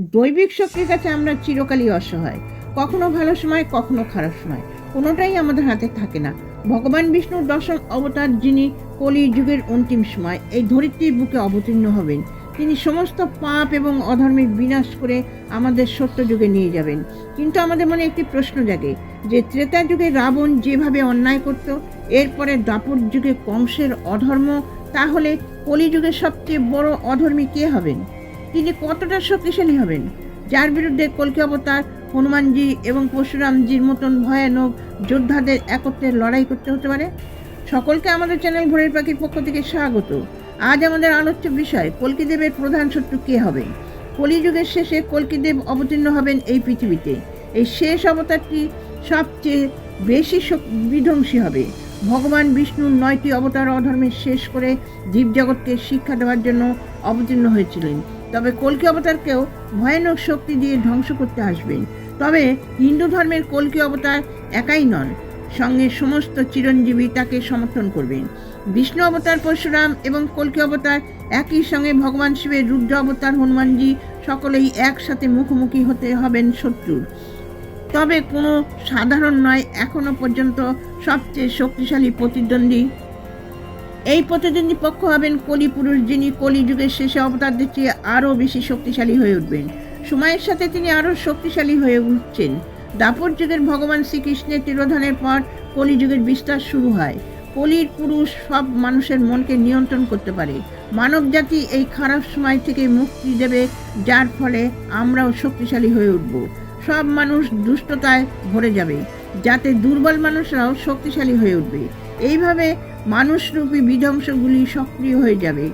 দৈবিক শক্তির কাছে আমরা চিরকালই অসহায়। কখনো ভালো সময়, কখনো খারাপ সময়। কোনোটাই আমাদের হাতে থাকে না। ভগবান বিষ্ণুর দশম অবতার যিনি কলি যুগের অন্তিম সময়, এই ধরিত্রীর বুকে অবতীর্ণ হবেন। তিনি সমস্ত পাপ এবং অধর্মের বিনাশ করে আমাদের সত্য যুগে নিয়ে যাবেন। কিন্তু আমাদের মনে একটি প্রশ্ন জাগে যে, ত্রেতা যুগে রাবণ যেভাবে অন্যায় করত, এরপরে দাপর যুগে কংসের অধর্ম, তাহলে কলিযুগের সবচেয়ে বড় অধর্মী কে হবেন? তিনি কতটা শক্তিশালী হবেন? যার বিরুদ্ধে কলকি অবতার, হনুমানজি এবং পরশুরামজির মতন ভয়ানক যোদ্ধাদের একত্রে লড়াই করতে হতে পারে? সকলকে আমাদের চ্যানেল ভোরের পাখির পক্ষ থেকে স্বাগত। আজ আমাদের আলোচ্য বিষয়, কলকিদেবের প্রধান শত্রু কে হবে কলিযুগের শেষে কলকিদেব অবতীর্ণ হবেন এই পৃথিবীতে। এই শেষ অবতারটি সবচেয়ে বেশি বিধ্বংসী হবে। ভগবান বিষ্ণুর নয়টি অবতার অধর্মের শেষ করে জীবজগৎকে শিক্ষা দেওয়ার জন্য অবতীর্ণ হয়েছিলেন। তবে কলকি অবতারকেও ভয়ানক শক্তি দিয়ে ধ্বংস করতে আসবেন। তবে হিন্দু ধর্মের কলকি অবতার একাই নন, সঙ্গে সমস্ত চিরঞ্জীবী তাকে সমর্থন করবেন। বিষ্ণু অবতার পরশুরাম এবং কলকি অবতার একই সঙ্গে ভগবান শিবের রুদ্র অবতার হনুমানজি সকলেই একসাথে মুখোমুখি হতে হবেন শত্রুর তবে কোনো সাধারণ নয়, এখনও পর্যন্ত সবচেয়ে শক্তিশালী প্রতিদ্বন্দ্বী এই প্রতিদ্বন্দ্বী পক্ষ হবেন কলি পুরুষ যিনি কলি যুগের শেষে অবতারদের চেয়ে আরও বেশি শক্তিশালী হয়ে উঠবেন। সময়ের সাথে তিনি আরও শক্তিশালী হয়ে উঠছেন। দাপর যুগের ভগবান শ্রীকৃষ্ণের তিরোধানের পর কলি যুগের বিস্তার শুরু হয়। কলির পুরুষ সব মানুষের মনকে নিয়ন্ত্রণ করতে পারে। মানব জাতি এই খারাপ সময় থেকে মুক্তি দেবে, যার ফলে আমরাও শক্তিশালী হয়ে উঠব। সব মানুষ দুষ্টতায় ভরে যাবে, যাতে দুর্বল মানুষরাও শক্তিশালী হয়ে উঠবে। এইভাবে মানুষরূপী বিধ্বংসগুলি সক্রিয় হয়ে যাবে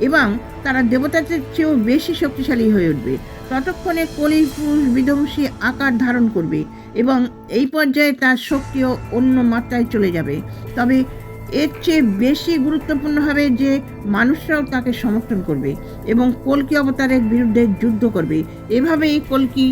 এবং তারা দেবতাদের চেয়েও বেশি শক্তিশালী হয়ে উঠবে। ততক্ষণে কলির পুরুষ বিধ্বংসী আকার ধারণ করবে এবং এই পর্যায়ে তার শক্তিও অন্য মাত্রায় চলে যাবে। তবে এর চেয়ে বেশি গুরুত্বপূর্ণ হবে যে মানুষরাও তাকে সমর্থন করবে এবং কলকি অবতারের বিরুদ্ধে যুদ্ধ করবে। এভাবেই কলকি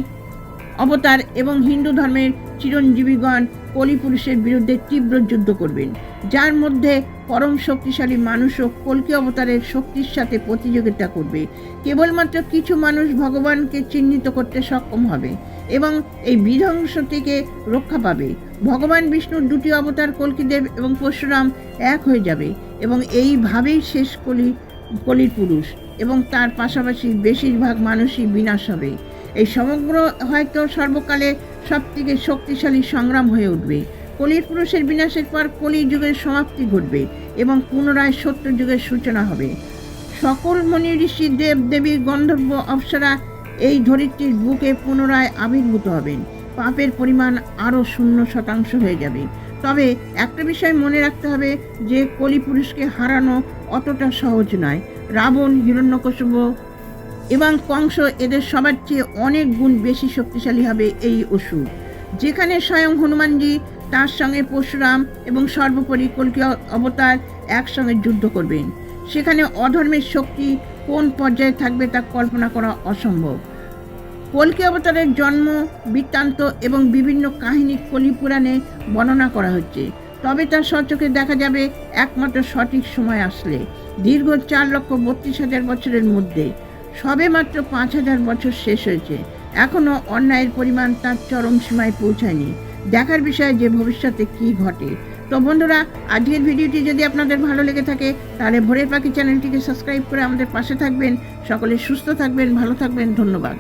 অবতার এবং হিন্দু ধর্মের চিরঞ্জীবীগণ কলি পুরুষের বিরুদ্ধে তীব্র যুদ্ধ করবেন। যার মধ্যে পরম শক্তিশালী মানুষও কলকি অবতারের শক্তির সাথে প্রতিযোগিতা করবে। কেবলমাত্র কিছু মানুষ ভগবানকে চিহ্নিত করতে সক্ষম হবে এবং এই বিধ্বংস থেকে রক্ষা পাবে। ভগবান বিষ্ণুর দুটি অবতার কলকিদেব এবং পরশুরাম এক হয়ে যাবে এবং এইভাবেই শেষ কলি, কলির পুরুষ এবং তার পাশাপাশি বেশিরভাগ মানুষই বিনাশ হবে। এই সমগ্র হয়তো সর্বকালে সবথেকে শক্তিশালী সংগ্রাম হয়ে উঠবে। কলির পুরুষের বিনাশের পর কলি যুগের সমাপ্তি ঘটবে এবং পুনরায় সত্য যুগের সূচনা হবে। সকল মনি ঋষি দেব দেবী গন্ধর্ব অপ্সরা এই ধরিত্রীর বুকে পুনরায় আবির্ভূত হবেন। পাপের পরিমাণ আরও শূন্য শতাংশ হয়ে যাবে। তবে একটা বিষয় মনে রাখতে হবে যে কলি পুরুষকে হারানো অতটা সহজ নয়। রাবণ হিরণ্যকশিপু এবং কংস এদের সবার চেয়ে অনেক গুণ বেশি শক্তিশালী হবে এই অসুর। যেখানে স্বয়ং হনুমানজি তার সঙ্গে পরশুরাম এবং সর্বোপরি কল্কি অবতার একসঙ্গে যুদ্ধ করবেন। সেখানে অধর্মের শক্তি কোন পর্যায়ে থাকবে তা কল্পনা করা অসম্ভব। কল্কি অবতারের জন্ম, বৃত্তান্ত এবং বিভিন্ন কাহিনী কলি পুরাণে বর্ণনা করা হচ্ছে। তবে তা সচকে দেখা যাবে একমাত্র সঠিক সময় আসলে, দীর্ঘ চার লক্ষ বত্রিশ হাজার বছরের মধ্যে। সবে মাত্র পাঁচ হাজার বছর শেষ হয়েছে। এখনও অন্যায়ের পরিমাণ তার চরম সীমায় পৌঁছায়নি। দেখার বিষয় যে ভবিষ্যতে কি ঘটে। তো বন্ধুরা, আজকের ভিডিওটি যদি আপনাদের ভালো লেগে থাকে, তাহলে ভোরের পাখি চ্যানেলটিকে সাবস্ক্রাইব করে আমাদের পাশে থাকবেন। সকলে সুস্থ থাকবেন, ভালো থাকবেন, ধন্যবাদ।